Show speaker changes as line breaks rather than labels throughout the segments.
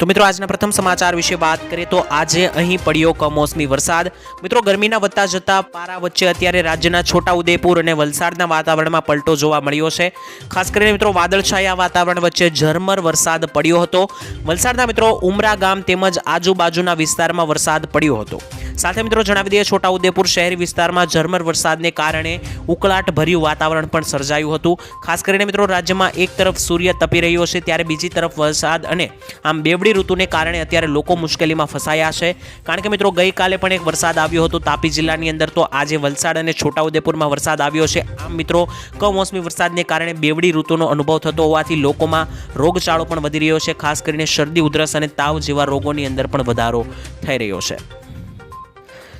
તો મિત્રો, આજના પ્રથમ સમાચાર વિશે વાત કરીએ તો આજે અહીં પડ્યો કમોસમી વરસાદ. મિત્રો, ગરમીના વધતા જતા પારા વચ્ચે અત્યારે રાજ્યના છોટાઉદેપુર અને વલસાડના વાતાવરણમાં પલટો જોવા મળ્યો છે. ખાસ કરીને મિત્રો, વાદળછાયા વાતાવરણ વચ્ચે ઝરમર વરસાદ પડ્યો હતો. વલસાડના મિત્રો, ઉમરા ગામ તેમજ આજુબાજુના વિસ્તારમાં વરસાદ પડ્યો હતો. સાથે મિત્રો, જણાવી દઈએ છોટાઉદેપુર શહેરી વિસ્તારમાં ઝરમર વરસાદને કારણે ઉકળાટ ભર્યું વાતાવરણ પણ સર્જાયું હતું. ખાસ કરીને મિત્રો, રાજ્યમાં એક તરફ સૂર્ય તપી રહ્યો છે, ત્યારે બીજી તરફ વરસાદ અને આમ બેવડી ઋતુને કારણે અત્યારે લોકો મુશ્કેલીમાં ફસાયા છે. કારણ કે મિત્રો, ગઈકાલે પણ એક વરસાદ આવ્યો હતો. તાપી જિલ્લાની અંદર તો આજે વલસાડ અને છોટાઉદેપુરમાં વરસાદ આવ્યો છે. આમ મિત્રો, કમોસમી વરસાદને કારણે બેવડી ઋતુનો અનુભવ થતો હોવાથી લોકોમાં રોગચાળો પણ વધી રહ્યો છે. ખાસ કરીને શરદી, ઉધરસ અને તાવ જેવા રોગોની અંદર પણ વધારો થઈ રહ્યો છે.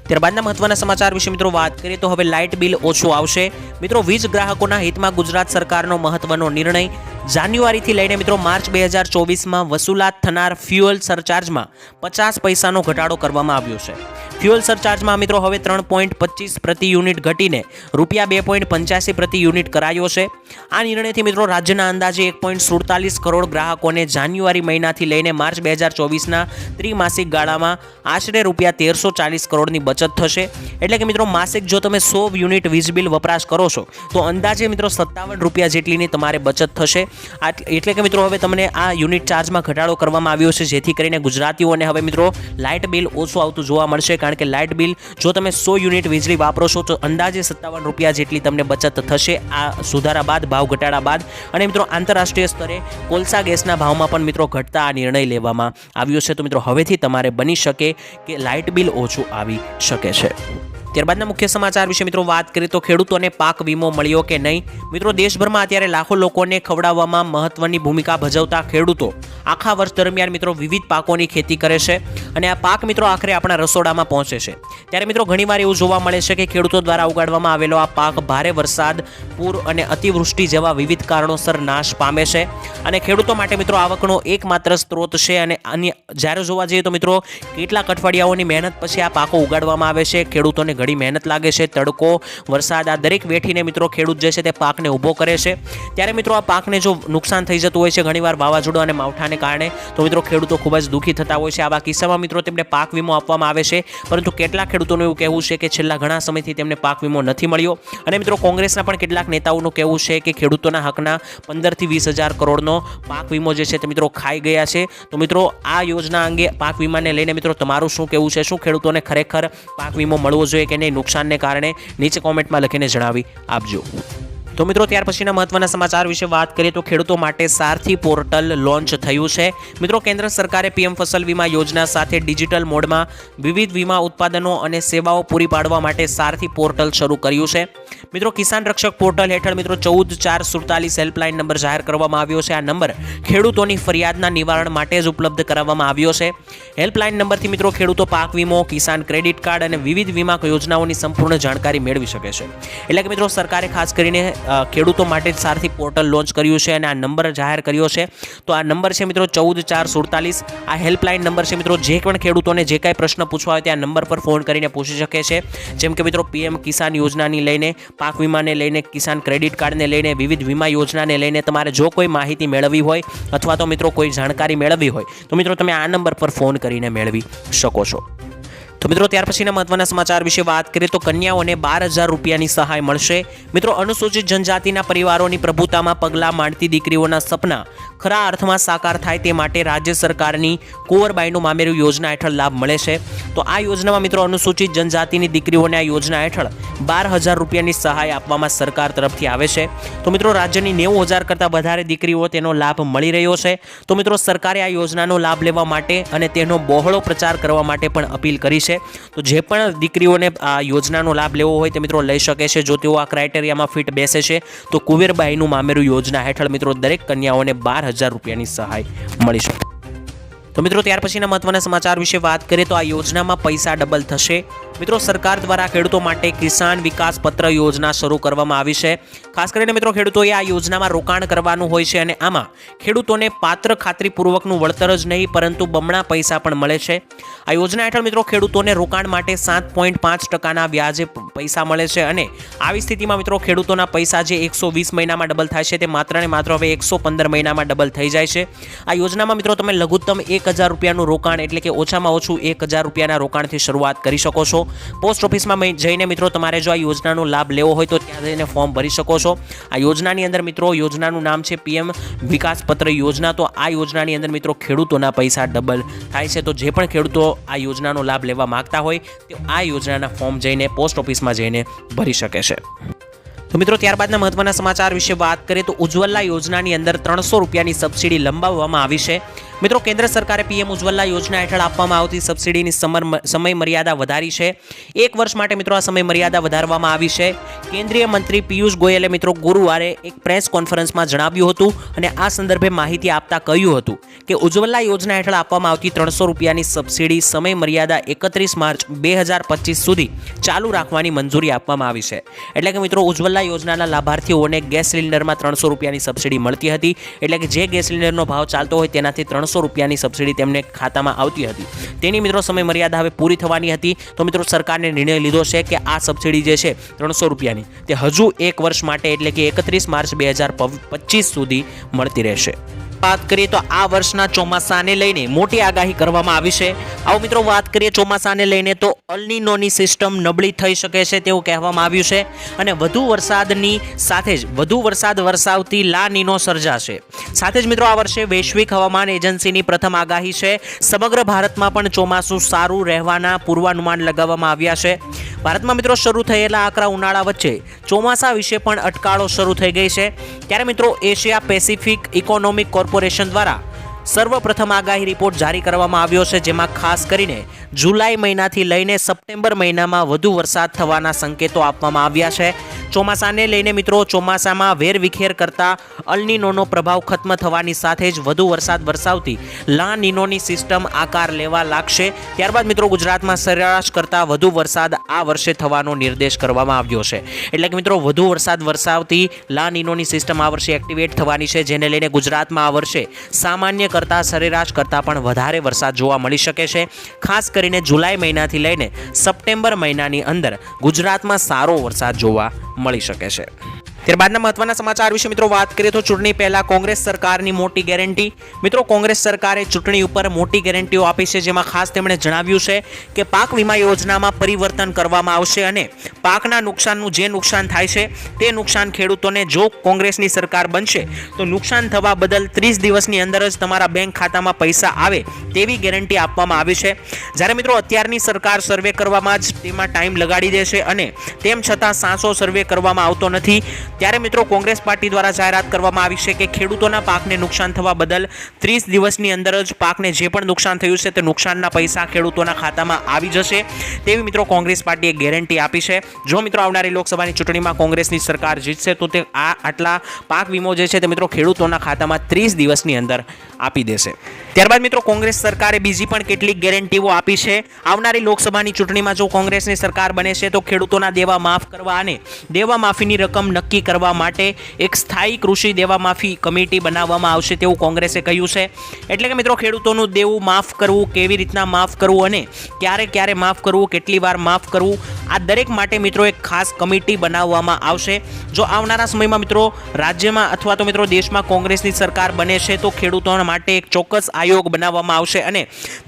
ત્યારબાદના મહત્વના સમાચાર વિશે મિત્રો વાત કરીએ તો હવે લાઇટ બિલ ઓછું આવશે. મિત્રો, વીજ ગ્રાહકોના હિતમાં ગુજરાત સરકારનો મહત્વનો નિર્ણય જાન્યુઆરીથી લઈને મિત્રો માર્ચ બે હજાર ચોવીસમાં વસૂલાત થનાર ફ્યુઅલ સરચાર્જમાં પચાસ પૈસાનો ઘટાડો કરવામાં આવ્યો છે. ફ્યુઅલ સરચાર્જમાં મિત્રો હવે ત્રણ પોઈન્ટ પચીસ પ્રતિ યુનિટ ઘટીને રૂપિયા બે પોઈન્ટ પંચ્યાસી પ્રતિ યુનિટ કરાયો છે. આ નિર્ણયથી મિત્રો રાજ્યના અંદાજે એક પોઈન્ટ સુડતાલીસ કરોડ ગ્રાહકોને જાન્યુઆરી મહિનાથી લઈને માર્ચ બે હજાર ચોવીસના ત્રિમાસિક ગાળામાં આશરે રૂપિયા તેરસો ચાલીસ કરોડની બચત થશે. એટલે કે મિત્રો માસિક જો તમે સો યુનિટ વીજ બિલ વપરાશ કરો છો, તો અંદાજે મિત્રો સત્તાવન રૂપિયા જેટલીની તમારે બચત થશે. એટલે કે મિત્રો હવે તમને આ યુનિટ ચાર્જમાં ઘટાડો કરવામાં આવ્યો છે, જેથી કરીને ગુજરાતીઓને હવે મિત્રો લાઇટ બિલ ઓછું આવતું જોવા મળશે, કારણ કે લાઇટ બિલ જો તમે સો યુનિટ વીજળી વાપરો છો, તો અંદાજે સત્તાવન રૂપિયા જેટલી તમને બચત થશે. આ સુધારા બાદ, ભાવ ઘટાડા બાદ અને મિત્રો આંતરરાષ્ટ્રીય સ્તરે કોલસા ગેસના ભાવમાં પણ મિત્રો ઘટતા આ નિર્ણય લેવામાં આવ્યો છે. તો મિત્રો હવેથી તમારે બની શકે કે લાઇટ બિલ ઓછું આવી શકે છે. ત્યારબાદના મુખ્ય સમાચાર વિશે મિત્રો વાત કરીએ તો ખેડૂતોને પાક વીમો મળ્યો કે નહીં? મિત્રો, દેશભરમાં અત્યારે લાખો લોકોને ખવડાવવામાં મહત્વની ભૂમિકા ભજવતા ખેડૂતો આખા વર્ષ દરમિયાન મિત્રો વિવિધ પાકોની ખેતી કરે છે અને આ પાક મિત્રો આખરે આપણા રસોડામાં પહોંચે છે. ત્યારે મિત્રો ઘણીવાર એવું જોવા મળે છે કે ખેડૂતો દ્વારા ઉગાડવામાં આવેલો આ પાક ભારે વરસાદ, પૂર અને અતિવૃષ્ટિ જેવા વિવિધ કારણોસર નાશ પામે છે અને ખેડૂતો માટે મિત્રો આવકનો એકમાત્ર સ્ત્રોત છે અને અન્ય જ્યારે જોવા જઈએ તો મિત્રો, કેટલાક અઠવાડિયાઓની મહેનત પછી આ પાકો ઉગાડવામાં આવે છે. ખેડૂતોને ઘણી મહેનત લાગે છે, તડકો, વરસાદ, આ દરેક વેઠીને મિત્રો ખેડૂત જે છે તે પાકને ઊભો કરે છે. ત્યારે મિત્રો આ પાકને જો નુકસાન થઈ જતું હોય છે, ઘણીવાર વાવાઝોડું અને માવઠાને કારણે, તો મિત્રો ખેડૂતો ખૂબ જ દુઃખી થતા હોય છે. આવા કિસ્સામાં મિત્રો તેમને પાક વીમો આપવામાં આવે છે, પરંતુ કેટલાક ખેડૂતોનું એવું કહેવું છે કે છેલ્લા ઘણા સમયથી તેમને પાક વીમો નથી મળ્યો. અને મિત્રો કોંગ્રેસના પણ કેટલાક નેતાઓનું કહેવું છે કે ખેડૂતોના હકના પંદરથી વીસ હજાર કરોડનો પાક વીમો જે છે તે મિત્રો ખાઈ ગયા છે. તો મિત્રો આ યોજના અંગે પાક વીમાને લઈને મિત્રો તમારું શું કહેવું છે? શું ખેડૂતોને ખરેખર પાક વીમો મળવો જોઈએ કે નહીં નુકસાનને કારણે નીચે કોમેન્ટમાં લખીને જણાવી આપજો. તો મિત્રો, ત્યાર પછીના મહત્વના સમાચાર વિશે વાત કરીએ તો ખેડૂતો માટે સારથી પોર્ટલ લોન્ચ થયું છે. મિત્રો, કેન્દ્ર સરકારે પીએમ ફસલ વીમા યોજના સાથે ડિજિટલ મોડમાં વિવિધ વીમા ઉત્પાદનો અને સેવાઓ પૂરી પાડવા માટે સારથી પોર્ટલ શરૂ કર્યું છે. મિત્રો, કિસાન રક્ષક પોર્ટલ હેઠળ મિત્રો, ચૌદ ચાર સુડતાલીસ હેલ્પલાઇન નંબર જાહેર કરવામાં આવ્યો છે. આ નંબર ખેડૂતોની ફરિયાદના નિવારણ માટે જ ઉપલબ્ધ કરાવવામાં આવ્યો છે. હેલ્પલાઇન નંબરથી મિત્રો, ખેડૂતો પાક વીમો, કિસાન ક્રેડિટ કાર્ડ અને વિવિધ વીમા યોજનાઓની સંપૂર્ણ જાણકારી મેળવી શકે છે. એટલે કે મિત્રો, સરકારે ખાસ કરીને ખેડૂતો માટે જ સારથી પોર્ટલ લોન્ચ કર્યું છે અને આ નંબર જાહેર કર્યો છે. તો આ નંબર છે મિત્રો ચૌદ ચાર સુડતાલીસ. આ હેલ્પલાઇન નંબર છે મિત્રો જે પણ ખેડૂતોને જે કાંઈ પ્રશ્ન પૂછવા હોય તે આ નંબર પર ફોન કરીને પૂછી શકે છે. જેમ કે મિત્રો પીએમ કિસાન યોજનાની લઈને, પાક વીમાને લઈને, કિસાન ક્રેડિટ કાર્ડને લઈને, વિવિધ વીમા યોજનાને લઈને તમારે જો કોઈ માહિતી મેળવવી હોય અથવા તો મિત્રો કોઈ જાણકારી મેળવવી હોય, તો મિત્રો તમે આ નંબર પર ફોન કરીને મેળવી શકો છો. તો મિત્રો, ત્યાર પછીના મહત્વના સમાચાર વિશે વાત કરીએ તો કન્યાઓને બાર હજાર રૂપિયાની સહાય મળશે. મિત્રો, અનુસૂચિત જનજાતિના પરિવારોની પ્રભુતામાં પગલાં માંડતી દીકરીઓના સપના ખરા અર્થમાં સાકાર થાય તે માટે રાજ્ય સરકારની કુંવરબાઈનું મામેરું યોજના હેઠળ લાભ મળે છે. તો આ યોજનામાં મિત્રો, અનુસૂચિત જનજાતિની દીકરીઓને આ યોજના હેઠળ બાર હજાર રૂપિયાની સહાય આપવામાં સરકાર તરફથી આવે છે. તો મિત્રો, રાજ્યની નેવું હજાર કરતાં વધારે દીકરીઓ તેનો લાભ મળી રહ્યો છે. તો મિત્રો, સરકારે આ યોજનાનો લાભ લેવા માટે અને તેનો બહોળો પ્રચાર કરવા માટે પણ અપીલ કરી છે. તો જે પણ દીકરીઓને આ યોજનાનો લાભ લેવો હોય તે મિત્રો લઈ શકે છે. જો તેઓ આ ક્રાઇટેરિયામાં ફિટ બેસે છે, તો કુવેરબાઈનું મામેરું યોજના હેઠળ મિત્રો દરેક કન્યાઓને બાર હજાર રૂપિયાની સહાય મળી શકે. તો મિત્રો ત્યાર પછીના મહત્વના સમાચાર વિશે વાત કરીએ તો આ યોજનામાં પૈસા ડબલ થશે. મિત્રો, સરકાર દ્વારા ખેડૂતો માટે કિસાન વિકાસ પત્ર યોજના શરૂ કરવામાં આવી છે. ખાસ કરીને મિત્રો, ખેડૂતોએ આ યોજનામાં રોકાણ કરવાનું હોય છે અને આમાં ખેડૂતોને પાત્ર ખાતરીપૂર્વકનું વળતર જ નહીં, પરંતુ બમણા પૈસા પણ મળે છે. આ યોજના હેઠળ મિત્રો, ખેડૂતોને રોકાણ માટે સાત પોઈન્ટ પાંચ ટકાના વ્યાજે પૈસા મળે છે અને આવી સ્થિતિમાં મિત્રો, ખેડૂતોના પૈસા જે એકસો વીસ મહિનામાં ડબલ થાય છે, તે માત્ર ને માત્ર હવે એકસો પંદર મહિનામાં ડબલ થઈ જાય છે. આ યોજનામાં મિત્રો, તમે લઘુત્તમ એક હજાર રૂપિયાનું રોકાણ, એટલે કે ઓછામાં ઓછું એક હજાર રૂપિયાના રોકાણથી શરૂઆત કરી શકો છો. પોસ્ટ ઓફિસમાં જઈને મિત્રો તમારે જો આ યોજનાનો લાભ લેવો હોય તો ત્યાં જઈને ફોર્મ ભરી શકો છો. આ યોજનાની અંદર મિત્રો યોજનાનું નામ છે પીએમ વિકાસ પત્ર યોજના. તો આ યોજનાની અંદર મિત્રો ખેડૂતોના પૈસા ડબલ થાય છે. તો જે પણ ખેડૂતો આ યોજનાનો લાભ લેવા માગતા હોય, તે આ યોજનાના ફોર્મ જઈને પોસ્ટ ઓફિસમાં જઈને ભરી શકે છે. તો મિત્રો ત્યારબાદના મહત્વના સમાચાર વિશે વાત કરીએ તો ઉજ્જવલા યોજનાની અંદર ત્રણસો રૂપિયાની સબસિડી લંબાવવામાં આવી છે. મિત્રો, કેન્દ્ર સરકારે પીએમ ઉજ્જવલા યોજના હેઠળ આપવામાં આવતી સબસિડીની સમય મર્યાદા વધારી છે. એક વર્ષ માટે, મિત્રો, આ સમય મર્યાદા વધારવામાં આવી છે. કેન્દ્રીય મંત્રી પિયુષ ગોયલે, મિત્રો, ગુરુવારે એક પ્રેસ કોન્ફરન્સમાં જણાવ્યું હતું અને આ સંદર્ભે માહિતી આપતા કહ્યું હતું કે ઉજ્જવલા યોજના હેઠળ આપવામાં આવતી ત્રણસો રૂપિયાની સબસિડી સમય મર્યાદા એકત્રીસ માર્ચ બે હજાર પચીસ સુધી ચાલુ રાખવાની મંજૂરી આપવામાં આવી છે. એટલે કે, મિત્રો, ઉજ્જવલા યોજનાના લાભાર્થીઓને ગેસ સિલિન્ડરમાં ત્રણસો રૂપિયાની સબસિડી મળતી હતી. એટલે કે, જે ગેસ સિલિન્ડરનો ભાવ ચાલતો હોય તેનાથી ત્રણસો રૂપિયાની સબસિડી તેમને ખાતામાં આવતી હતી. તેની મિત્રો સમય મર્યાદા હવે પૂરી થવાની હતી. તો મિત્રો સરકારને નિર્ણય લીધો છે કે આ સબસિડી જે છે ત્રણસો રૂપિયાની, તે હજુ એક વર્ષ માટે એટલે કે એકત્રીસ માર્ચ બે હજાર પચીસ સુધી મળતી રહેશે. વાત કરીએ તો આ વર્ષના ચોમાસાને લઈને મોટી આગાહી કરવામાં આવી છે. આવો મિત્રો વાત કરીએ ચોમાસાને લઈને તો અલનીનોની સિસ્ટમ નબળી થઈ શકે છે તેવું કહેવામાં આવ્યું છે અને વધુ વરસાદની સાથે જ વધુ વરસાદ વરસાવતી લાનીનો સર્જાશે. સાથે જ મિત્રો આ વર્ષે વૈશ્વિક હવામાન એજન્સીની પ્રથમ આગાહી છે. સમગ્ર ભારતમાં પણ ચોમાસું સારું રહેવાના પૂર્વાનુમાન લગાવવામાં આવ્યા છે. ભારતમાં મિત્રો શરૂ થયેલા આકરા ઉનાળા વચ્ચે ચોમાસા વિશે પણ અટકાળો શરૂ થઈ ગઈ છે. ત્યારે મિત્રો એશિયા પેસિફિક ઇકોનોમિક કોર્પોરેશન દ્વારા સર્વપ્રથમ આગાહી રિપોર્ટ જારી કરવામાં આવ્યો છે, જેમાં ખાસ કરીને જુલાઈ મહિનાથી લઈને સપ્ટેમ્બર મહિનામાં વધુ વરસાદ થવાના સંકેતો આપવામાં આવ્યા છે. ચોમાસાને લઈને મિત્રો, ચોમાસામાં વેરવિખેર કરતા અલનીનોનો પ્રભાવ ખત્મ થવાની સાથે જ વધુ વરસાદ વરસાવતી લા નીનોની સિસ્ટમ આકાર લેવા લાગશે. ત્યારબાદ મિત્રો, ગુજરાતમાં સરેરાશ કરતાં વધુ વરસાદ આ વર્ષે થવાનો નિર્દેશ કરવામાં આવ્યો છે. એટલે કે મિત્રો, વધુ વરસાદ વરસાવતી લા નીનોની સિસ્ટમ આ વર્ષે એક્ટિવેટ થવાની છે, જેને લઈને ગુજરાતમાં આ વર્ષે સામાન્ય કરતાં સરેરાશ કરતાં પણ વધારે વરસાદ જોવા મળી શકે છે. ખાસ કરીને જુલાઈ મહિનાથી લઈને સપ્ટેમ્બર મહિનાની અંદર ગુજરાતમાં સારો વરસાદ જોવા મળી શકે છે. ત્યારબાદના મહત્વના સમાચાર વિશે મિત્રો વાત કરીએ તો ચૂંટણી પહેલા કોંગ્રેસ સરકારની મોટી ગેરંટી. મિત્રો, કોંગ્રેસ સરકારે ચૂંટણી ઉપર મોટી ગેરંટીઓ આપી છે, જેમાં ખાસ તેમણે જણાવ્યું છે કે પાક વીમા યોજનામાં પરિવર્તન કરવામાં આવશે અને પાકના નુકસાનનું જે નુકસાન થાય છે, તે નુકસાન ખેડૂતોને જો કોંગ્રેસની સરકાર બનશે, તો નુકસાન થવા બદલ ત્રીસ દિવસની અંદર જ તમારા બેંક ખાતામાં પૈસા આવે તેવી ગેરંટી આપવામાં આવી છે. જ્યારે મિત્રો, અત્યારની સરકાર સર્વે કરવામાં જ તેમાં ટાઈમ લગાડી દે છે અને તેમ છતાં સાસો સર્વે કરવામાં આવતો નથી. ત્યારે મિત્રો કોંગ્રેસ પાર્ટી દ્વારા જાહેરાત કરવામાં આવી છે કે ખેડૂતોના પાકને નુકસાન થવા બદલ ત્રીસ દિવસની અંદર જ પાકને જે પણ નુકસાન થયું છે તે નુકસાનના પૈસા ખેડૂતોના ખાતામાં આવી જશે. તેવી મિત્રો કોંગ્રેસ પાર્ટીએ ગેરંટી આપી છે. જો મિત્રો આવનારી લોકસભાની ચૂંટણીમાં કોંગ્રેસની સરકાર જીતશે તો તે આ આટલા પાક વીમો જે છે તે મિત્રો ખેડૂતોના ખાતામાં ત્રીસ દિવસની અંદર આપી દેશે. ત્યારબાદ મિત્રો કોંગ્રેસ સરકારે બીજી પણ કેટલીક ગેરંટીઓ આપી છે. આવનારી લોકસભાની ચૂંટણીમાં જો કોંગ્રેસની સરકાર બને છે, તો ખેડૂતોના દેવા માફ કરવા અને દેવા માફીની રકમ નક્કી કરવા માટે એક સ્થાયી કૃષિ દેવા માફી કમિટી બનાવવામાં આવશે તેવું કોંગ્રેસે કહ્યું છે. એટલે કે મિત્રો, ખેડૂતોનું દેવું માફ કરવું, કેવી રીતના માફ કરવું અને ક્યારે ક્યારે માફ કરવું, કેટલી વાર માફ કરવું, આ દરેક માટે મિત્રો એક ખાસ કમિટી બનાવવામાં આવશે. જો આવનારા સમયમાં મિત્રો રાજ્યમાં અથવા તો મિત્રો દેશમાં કોંગ્રેસની સરકાર બને છે, તો ખેડૂતો માટે એક ચોક્કસ આયોગ બનાવવામાં આવશે અને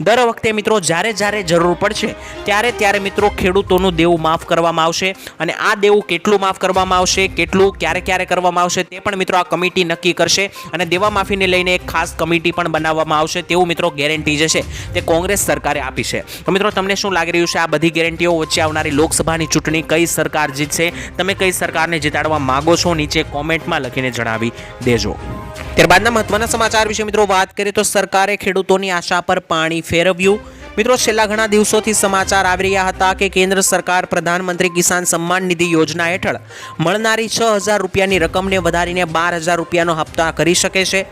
દર વખતે મિત્રો જ્યારે જ્યારે જરૂર પડશે, ત્યારે ત્યારે મિત્રો ખેડૂતોનું દેવું માફ કરવામાં આવશે અને આ દેવું કેટલું માફ કરવામાં આવશે, કેટલું ક્યારે ક્યારે કરવામાં આવશે તે પણ મિત્રો આ કમિટી નક્કી કરશે અને દેવા માફીને લઈને એક ખાસ કમિટી પણ બનાવવામાં આવશે તેવું મિત્રો ગેરંટી જે છે તે કોંગ્રેસ સરકારે આપી છે. તો મિત્રો તમને શું લાગી રહ્યું છે આ બધી ગેરંટીઓ વચ્ચે આવનારી લોકસભાની ચૂંટણી કઈ સરકાર જીતશે, તમે કઈ સરકારને જીતાડવા માંગો છો, નીચે કોમેન્ટમાં લખીને જણાવી દેજો. ત્યારબાદના મહત્વના સમાચાર વિશે મિત્રો વાત કરીએ તો સરકારે ખેડૂતોની આશા પર પાણી ફેરવ્યું. મિત્રો, છેલ્લા ઘણા દિવસોથી સમાચાર આવી રહ્યા હતા કે કેન્દ્ર સરકાર પ્રધાનમંત્રી કિસાન સન્માન નિધિ યોજના હેઠળ મળનારી છ હજાર રૂપિયાની રકમને વધારીને બાર હજાર રૂપિયાનો હપ્તા કરી શકે છે.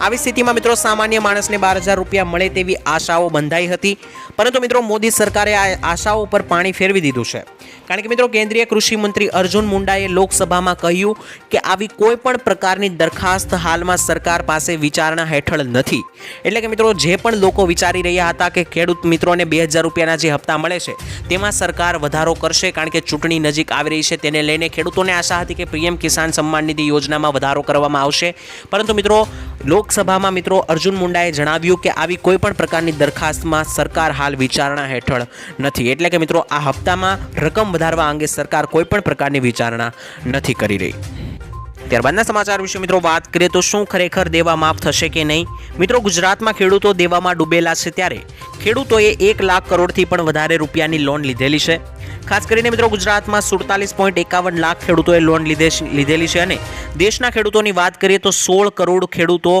આવી સ્થિતિમાં મિત્રો સામાન્ય માણસને બાર હજાર રૂપિયા મળે તેવી આશાઓ બંધાઈ હતી. પરંતુ મિત્રો, મોદી સરકારે આ આશાઓ પર પાણી ફેરવી દીધું છે. કારણ કે મિત્રો કેન્દ્રીય કૃષિ મંત્રી અર્જુન મુંડાએ લોકસભામાં કહ્યું કે આવી કોઈ પણ પ્રકારની દરખાસ્ત હાલમાં સરકાર પાસે વિચારણા હેઠળ નથી. એટલે કે મિત્રો જે પણ લોકો વિચારી રહ્યા હતા કે ખેડૂત મિત્રોને બે હજાર રૂપિયાના જે હપ્તા મળે છે, તેમાં સરકાર વધારો કરશે કારણ કે ચૂંટણી નજીક આવી રહી છે, તેને લઈને ખેડૂતોને આશા હતી કે પીએમ કિસાન સન્માન નિધિ યોજનામાં વધારો કરવામાં આવશે. પરંતુ મિત્રો, લોકસભામાં મિત્રો અર્જુન મુંડાએ જણાવ્યું કે આવી કોઈ પણ પ્રકારની દરખાસ્તમાં સરકાર હાલ વિચારણા હેઠળ નથી. એટલે કે મિત્રો, આ હપ્તામાં રકમ વધારવા અંગે સરકાર કોઈ પણ પ્રકારની વિચારણા નથી કરી રહી. ત્યારબાદના સમાચાર વિશે મિત્રો વાત કરીએ તો શું ખરેખર દેવા માફ થશે કે નહીં? મિત્રો ગુજરાતમાં ખેડૂતો દેવામાં ડૂબેલા છે ત્યારે ખેડૂતોએ એક લાખ કરોડથી પણ વધારે રૂપિયાની લોન લીધેલી છે. ખાસ કરીને મિત્રો ગુજરાતમાં સુડતાલીસ પોઈન્ટ એકાવન લાખ ખેડૂતોએ લોન લીધે લીધેલી છે અને દેશના ખેડૂતોની વાત કરીએ તો સોળ કરોડ ખેડૂતો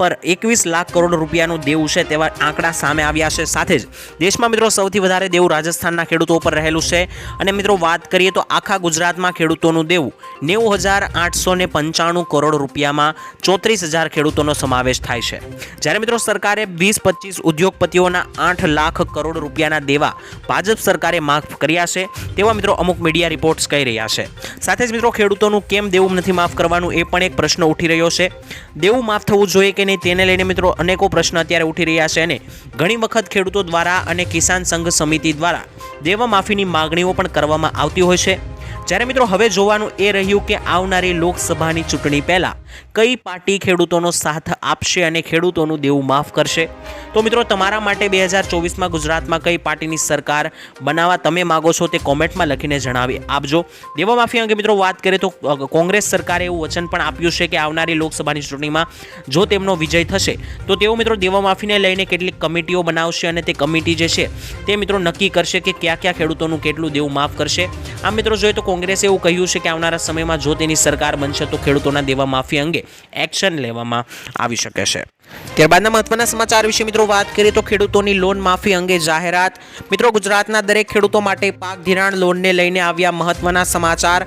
પર એકવીસ લાખ કરોડ રૂપિયાનું દેવું છે તેવા આંકડા સામે આવ્યા છે. સાથે જ દેશમાં મિત્રો સૌથી વધારે દેવું રાજસ્થાનના ખેડૂતો ઉપર રહેલું છે. અને મિત્રો વાત કરીએ તો આખા ગુજરાતમાં ખેડૂતોનું દેવું નેવું હજાર આઠસો પંચાણું કરોડ રૂપિયામાં ચોત્રીસ હજાર ખેડૂતોનો સમાવેશ થાય છે. જ્યારે મિત્રો સરકારે વીસ પચીસ ઉદ્યોગપતિઓના આઠ લાખ કરોડ રૂપિયાના દેવા ભાજપ સરકારે માફ કર્યા છે તેવા મિત્રો અમુક મીડિયા રિપોર્ટ્સ કહી રહ્યા છે. સાથે જ મિત્રો ખેડૂતોનું કેમ દેવું નથી માફ કરવાનું એ પણ એક પ્રશ્ન ઉઠી રહ્યો છે. દેવું માફ થવું જોઈએ કે નહીં, તેને લઈને મિત્રો અનેકો પ્રશ્ન અત્યારે ઉઠી રહ્યા છે અને ઘણી વખત ખેડૂતો દ્વારા અને કિસાન સંઘ સમિતિ દ્વારા દેવા માફીની માગણીઓ પણ કરવામાં આવતી હોય છે. જ્યારે મિત્રો હવે જોવાનું એ રહ્યું કે આવનારી લોકસભાની ચૂંટણી પહેલાં કઈ પાર્ટી ખેડૂતોનો સાથ આપશે અને ખેડૂતોનું દેવું માફ કરશે? તો મિત્રો તમારા માટે બે હજાર ચોવીસમાં ગુજરાતમાં કઈ પાર્ટીની સરકાર બનાવવા તમે માગો છો તે કોમેન્ટમાં લખીને જણાવી આપજો. દેવા માફી અંગે મિત્રો વાત કરીએ તો કોંગ્રેસ સરકારે એવું વચન પણ આપ્યું છે કે આવનારી લોકસભાની ચૂંટણીમાં જો તેમનો વિજય થશે, તો તેઓ મિત્રો દેવા માફીને લઈને કેટલીક કમિટીઓ બનાવશે અને તે કમિટી જે છે તે મિત્રો નક્કી કરશે કે કયા કયા ખેડૂતોનું કેટલું દેવું માફ કરશે. આમ મિત્રો જોઈએ તો કોંગ્રેસે એવું કહ્યું છે કે આવનારા સમયમાં જો તેની સરકાર બનશે તો ખેડૂતોના દેવા માફી અંગે એક્શન લેવામાં આવી શકે છે. ત્યારબાદના મહત્વના સમાચાર વિશે મિત્રો વાત કરીએ તો ખેડૂતોની લોન માફી અંગે જાહેરાત. મિત્રો ગુજરાતના દરેક ખેડૂતો માટે પાક ધિરાણ લોનને લઈને આવ્યા મહત્વના સમાચાર.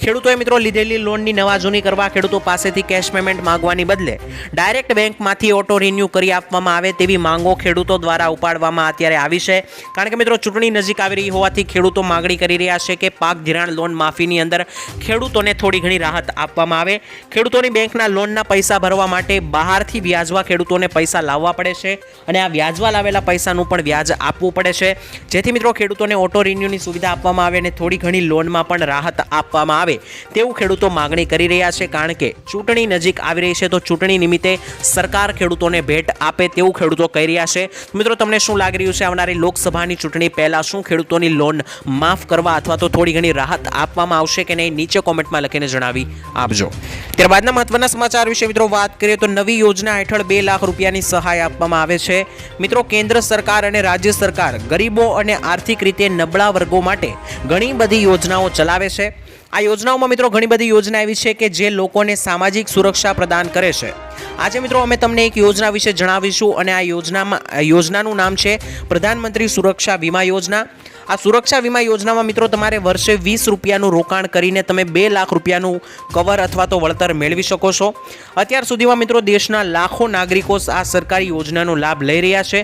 ખેડૂતોએ મિત્રો લીધેલી લોનની નવા જૂની કરવા ખેડૂતો પાસેથી કેશ પેમેન્ટ માંગવાની બદલે ડાયરેક્ટ બેંકમાંથી ઓટો રિન્યૂ કરી આપવામાં આવે તેવી માંગો ખેડૂતો દ્વારા ઉપાડવામાં અત્યારે આવી છે. કારણ કે મિત્રો ચૂંટણી નજીક આવી રહી હોવાથી ખેડૂતો માગણી કરી રહ્યા છે કે પાક ધિરાણ લોન માફીની અંદર ખેડૂતોને થોડી ઘણી રાહત આપવામાં આવે. ખેડૂતોની બેંકના લોનના પૈસા ભરવા માટે બહારથી વ્યાજવા ખેડૂતોને પૈસા લાવવા પડે છે અને આ વ્યાજવા લાવેલા પૈસાનું પણ વ્યાજ આપવું પડે છે. જેથી મિત્રો ખેડૂતોને ઓટો રિન્યૂની સુવિધા આપવામાં આવે અને થોડી ઘણી લોનમાં પણ રાહત આપવામાં આવે. તેવું ખેડૂતો માગણી કરી રહ્યા છે કારણ કે ચૂંટણી નજીક આવી રહી છે તો ચૂંટણી નિમિત્તે સરકાર ખેડૂતોને ભેટ આપે તેવું ખેડૂતો કહી રહ્યા છે. મિત્રો, તમને શું લાગી રહ્યું છે? આવનારી લોકસભાની ચૂંટણી પહેલાં શું ખેડૂતોની લોન માફ કરવા અથવા તો થોડી ઘણી રાહત આપવામાં આવશે કે નહીં, નીચે કોમેન્ટમાં લખીને જણાવી આપજો. ત્યારબાદના મહત્વના સમાચાર વિશે મિત્રો વાત કરીએ તો નવી યોજના હેઠળ બે લાખ રૂપિયાની સહાય આપવામાં આવે છે. મિત્રો, કેન્દ્ર સરકાર અને રાજ્ય સરકાર ગરીબો અને આર્થિક રીતે નબળા વર્ગો માટે ઘણી બધી યોજનાઓ ચલાવે છે. આ યોજનાઓમાં મિત્રો ઘણી બધી યોજના એવી છે કે જે લોકોને સામાજિક સુરક્ષા પ્રદાન કરે છે. આજે મિત્રો અમે તમને એક યોજના વિશે જણાવીશું અને આ યોજનામાં યોજનાનું નામ છે પ્રધાનમંત્રી સુરક્ષા વીમા યોજના. આ સુરક્ષા વીમા યોજનામાં મિત્રો તમારે વર્ષે વીસ રૂપિયાનું રોકાણ કરીને તમે બે લાખ રૂપિયાનું કવર અથવા તો વળતર મેળવી શકો છો. અત્યાર સુધીમાં મિત્રો દેશના લાખો નાગરિકો આ સરકારી યોજનાનો લાભ લઈ રહ્યા છે.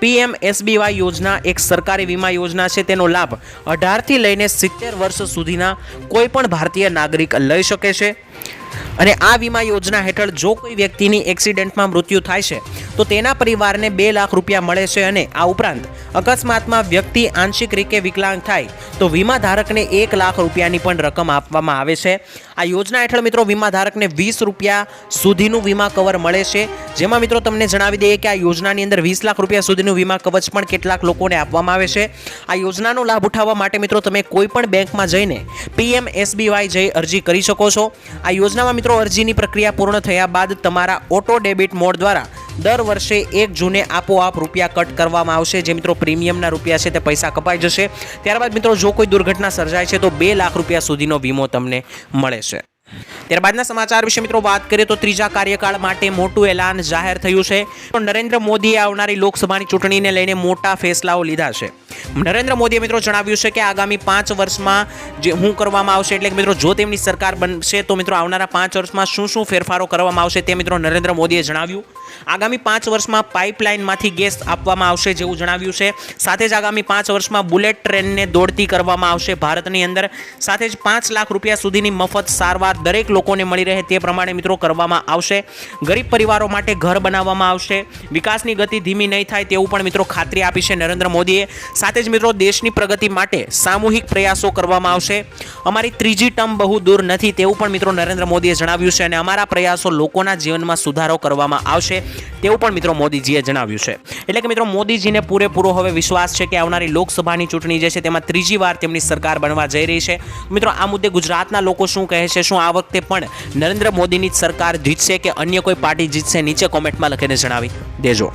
પીએમ એસબીવાય યોજના એક સરકારી વીમા યોજના છે. તેનો લાભ અઢારથી લઈને સિત્તેર વર્ષ સુધીના કોઈપણ ભારતીય નાગરિક લઈ શકે છે. અને આ વીમા યોજના હેઠળ જો કોઈ વ્યક્તિની એક્સિડન્ટમાં મૃત્યુ થાય છે, તો તેના પરિવારને બે લાખ રૂપિયા મળે છે અને આ ઉપરાંત અકસ્માતમાં વ્યક્તિ આંશિક રીતે વિકલાંગ થાય, તો વીમા ધારકને એક લાખ રૂપિયાની પણ રકમ આપવામાં આવે છે. આ યોજના હેઠળ મિત્રો વીમા ધારકને વીસ રૂપિયા સુધીનું વીમા કવર મળે છે. જેમાં મિત્રો તમને જણાવી દઈએ કે આ યોજનાની અંદર વીસ લાખ રૂપિયા સુધીનું વીમા કવચ પણ કેટલાક લોકોને આપવામાં આવે છે. આ યોજનાનો લાભ ઉઠાવવા માટે મિત્રો તમે કોઈ પણ બેંકમાં જઈને પીએમ એસબીવાય જઈ અરજી કરી શકો છો. આ યોજનામાં મિત્રો, અરજીની પ્રક્રિયા પૂર્ણ થયા બાદ તમારા ઓટો ડેબિટ મોડ દ્વારા દર વર્ષે એક જૂને આપોઆપ રૂપિયા કટ કરવામાં આવશે. જે મિત્રો પ્રીમિયમના રૂપિયા છે તે પૈસા કપાઈ જશે. ત્યારબાદ મિત્રો, જો કોઈ દુર્ઘટના સર્જાય છે તો બે લાખ રૂપિયા સુધીનો વીમો તમને મળે છે. ત્યારબાદના સમાચાર વિશે મિત્રો વાત કરીએ તો ત્રીજા કાર્યકાળ માટે મોટું એલાન જાહેર થયું છે. નરેન્દ્ર મોદીએ આવનારી લોકસભાની ચૂંટણીને લઈને મોટા ફેસલાઓ લીધા છે. નરેન્દ્ર મોદીએ મિત્રો જણાવ્યું છે કે આગામી પાંચ વર્ષમાં જે હું કરવામાં આવશે એટલે કે મિત્રો જો તેમની સરકાર બનશે તો મિત્રો આવનારા પાંચ વર્ષમાં શું શું ફેરફારો કરવામાં આવશે તે મિત્રો નરેન્દ્ર મોદીએ જણાવ્યું. આગામી પાંચ વર્ષમાં પાઇપલાઇનમાંથી ગેસ આપવામાં આવશે જેવું જણાવ્યું છે. સાથે જ આગામી પાંચ વર્ષમાં બુલેટ ટ્રેનને દોડતી કરવામાં આવશે ભારતની અંદર. સાથે જ પાંચ લાખ રૂપિયા સુધીની મફત સારવાર દરેક લોકોને મળી રહે તે પ્રમાણે મિત્રો કરવામાં આવશે. ગરીબ પરિવારો માટે ઘર બનાવવામાં આવશે. વિકાસની ગતિ ધીમી નહીં થાય તેવું પણ મિત્રો ખાતરી આપી છે નરેન્દ્ર મોદીએ. સાથે જ મિત્રો દેશની પ્રગતિ માટે સામૂહિક પ્રયાસો કરવામાં આવશે. અમારી ત્રીજી ટર્મ બહુ દૂર નથી તેવું પણ મિત્રો નરેન્દ્ર મોદીએ જણાવ્યું છે અને અમારા પ્રયાસો લોકોના જીવનમાં સુધારો કરવામાં આવશે. તેવું પણ મિત્રો મોદીજીએ જણાવ્યું છે. એટલે કે મિત્રો મોદીજીને પૂરેપૂરો હવે વિશ્વાસ છે કે આવનારી લોકસભાની ચૂંટણી જે છે તેમાં ત્રીજી વાર તેમની સરકાર બનવા જઈ રહી છે. મિત્રો આ મુદ્દે ગુજરાતના લોકો શું કહે છે, શું આ વખતે પણ નરેન્દ્ર મોદીની જ સરકાર જીતશે કે અન્ય કોઈ પાર્ટી જીતશે, નીચે કોમેન્ટમાં લખીને જણાવી દેજો.